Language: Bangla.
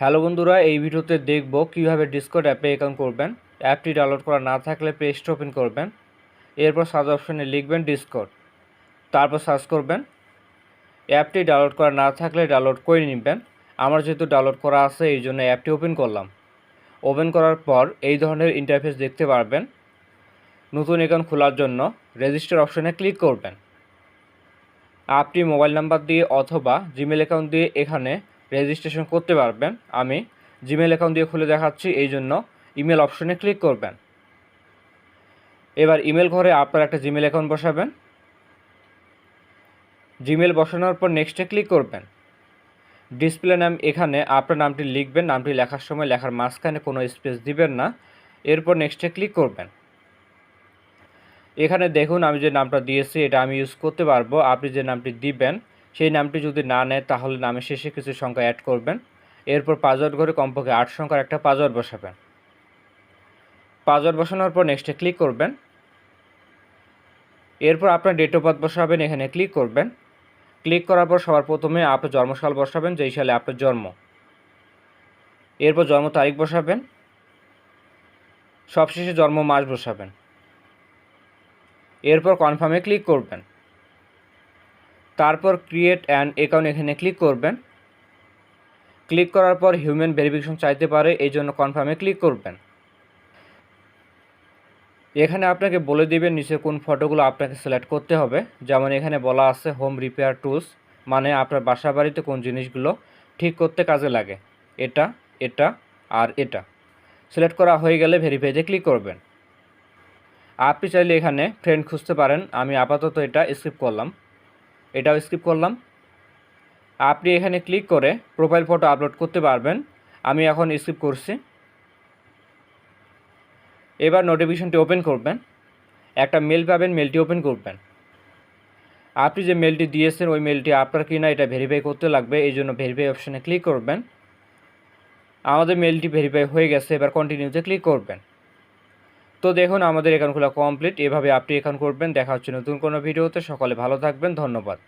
হ্যালো বন্ধুরা, এই ভিডিওতে দেখব কীভাবে ডিসকর্ড অ্যাপে অ্যাকাউন্ট করবেন। অ্যাপটি ডাউনলোড করা না থাকলে প্লে স্টোর ওপেন করবেন। এরপর সার্চ অপশনে লিখবেন ডিসকর্ড তারপর সার্চ করবেন। অ্যাপটি ডাউনলোড করা না থাকলে ডাউনলোড করে নেবেন। আমার যেহেতু ডাউনলোড করা আছে, এই জন্য অ্যাপটি ওপেন করলাম। ওপেন করার পর এই ধরনের ইন্টারফেস দেখতে পারবেন। নতুন অ্যাকাউন্ট খোলার জন্য রেজিস্টার অপশনে ক্লিক করবেন। আপনি মোবাইল নাম্বার দিয়ে অথবা জিমেল অ্যাকাউন্ট দিয়ে এখানে রেজিস্ট্রেশন করতে পারবেন। আমি জিমেল অ্যাকাউন্ট দিয়ে খুলে দেখাচ্ছি, এই জন্য ইমেল অপশনে ক্লিক করবেন। এবার ইমেল ঘরে আপনার একটা জিমেল অ্যাকাউন্ট বসাবেন। জিমেল বসানোর পর নেক্সটে ক্লিক করবেন। ডিসপ্লে নাম এখানে আপনার নামটি লিখবেন, নামটি লেখার সময় লেখার মাঝখানে কোনো স্পেস দিবেন না। এরপর নেক্সটে ক্লিক করবেন। এখানে দেখুন আমি যে নামটা দিয়েছি, এটা আমি ইউজ করতে পারব। আপনি যে নামটি দিবেন সেই নামটি যদি না নেয়, তাহলে নামের শেষে কিছু সংখ্যা অ্যাড করবেন। এরপর পাসওয়ার্ড ঘরে কমপক্ষে আট সংখ্যার একটা পাসওয়ার্ড বসাবেন। পাসওয়ার্ড বসানোর পর নেক্সটে ক্লিক করবেন। এরপর আপনার ডেট অফ বার্থ বসাবেন, এখানে ক্লিক করবেন। ক্লিক করার পর সবার প্রথমে আপনার জন্মসাল বসাবেন, যেই সালে আপনার জন্ম। এরপর জন্ম তারিখ বসাবেন। সবশেষে জন্ম মাস বসাবেন। এরপর কনফার্মে ক্লিক করবেন। তারপর ক্রিয়েট অ্যান্ড অ্যাকাউন্ট এখানে ক্লিক করবেন। ক্লিক করার পর হিউম্যান ভেরিফিকেশন চাইতে পারে, এই জন্য কনফার্মে ক্লিক করবেন। এখানে আপনাকে বলে দিবেন নিচে কোন ফটোগুলো আপনাকে সিলেক্ট করতে হবে। যেমন এখানে বলা আছে হোম রিপেয়ার টুলস মানে আপনার বাসা বাড়িতে কোন জিনিসগুলো ঠিক করতে কাজে লাগে। এটা এটা, আর এটা। সিলেক্ট করা হয়ে গেলে ভেরিফাইতে ক্লিক করবেন। আপনি চাইলে এখানে ফ্রেন্ড খুঁজতে পারেন। আমি আপাতত এটা স্কিপ করলাম। এটাও স্কিপ করলাম। আপনি এখানে ক্লিক করে প্রোফাইল ফটো আপলোড করতে পারবেন। আমি এখন স্কিপ করছি। এবার নোটিফিকেশনটি ওপেন করবেন। একটা মেল পাবেন মেলটি ওপেন করবেন। আপনি যে মেলটি দিয়েছেন, ওই মেলটি আপনার কি না এটা ভেরিফাই করতে লাগবে। এই জন্য ভেরিফাই অপশানে ক্লিক করবেন। আমাদের মেলটি ভেরিফাই হয়ে গেছে। এবার কন্টিনিউতে ক্লিক করবেন। তো দেখুন, আমাদের অ্যাকাউন্ট খোলা কমপ্লিট এভাবে আপনি এখন করবেন। দেখা হচ্ছে নতুন কোনো ভিডিওতে। সকলে ভালো থাকবেন। ধন্যবাদ।